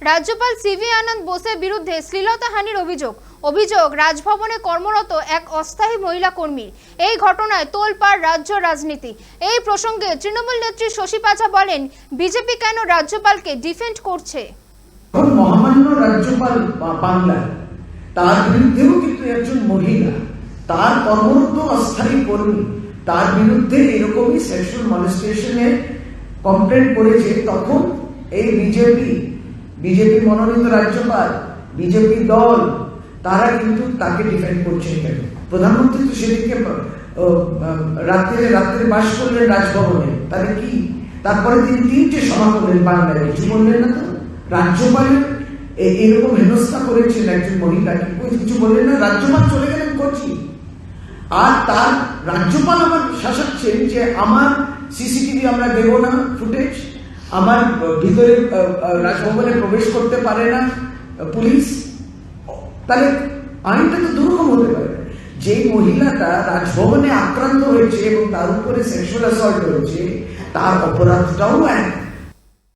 রাজ্যপাল সিভি আনন্দ বোসের বিরুদ্ধে শ্লীলতাহানির অভিযোগ। অভিযোগ, রাজভবনে কর্মরত এক অস্থায়ী মহিলা কর্মী। এই ঘটনায় তোলপাড় রাজ্য রাজনীতি। এই প্রসঙ্গে তৃণমূল নেত্রী শশী পাজা বলেন, বিজেপি কেন রাজ্যপালকে ডিফেন্ড করছে? মহামান্য রাজ্যপাল বা- বাংলার, তার বিরুদ্ধেও কিন্তু একজন মহিলা, তার কর্মরত অস্থায়ী কর্মী, তার বিরুদ্ধে এরকমই সেক্সুয়াল মলেস্টেশনের কমপ্লেন করেছে, তখন এই বিজেপি বিজেপি মনোনীত রাজ্যপাল বিজেপি দল তারা কিন্তু তাকে ডিফেন্ড করছে কেন? প্রধানমন্ত্রী তো আহ, রাত্রে রাত্রে বাস করলেন রাজভবনে। তাহলে কি? তারপরে তিনি তিনটে সভা করলেন বাংলায় কিছু বললেন না তো? রাজ্যপালের এরকম হেনস্থা করেছেন একজন মহিলাকে কিছু বললেন না? রাজ্যপাল চলে গেলেন করছি আর তার রাজ্যপাল আমার শাসাচ্ছেন যে আমার সিসিটিভি আমরা দেব না ফুটেজ। আমার ভিতরে রাজভবনে প্রবেশ করতে পারে না পুলিশ, তাহলে আইনটা তো দুরকম হতে পারে। যে মহিলাটা রাজভবনে আক্রান্ত হয়েছে এবং তার উপরে সেক্সুয়াল অ্যাসল্ট হয়েছে তার অপরাধটাও এক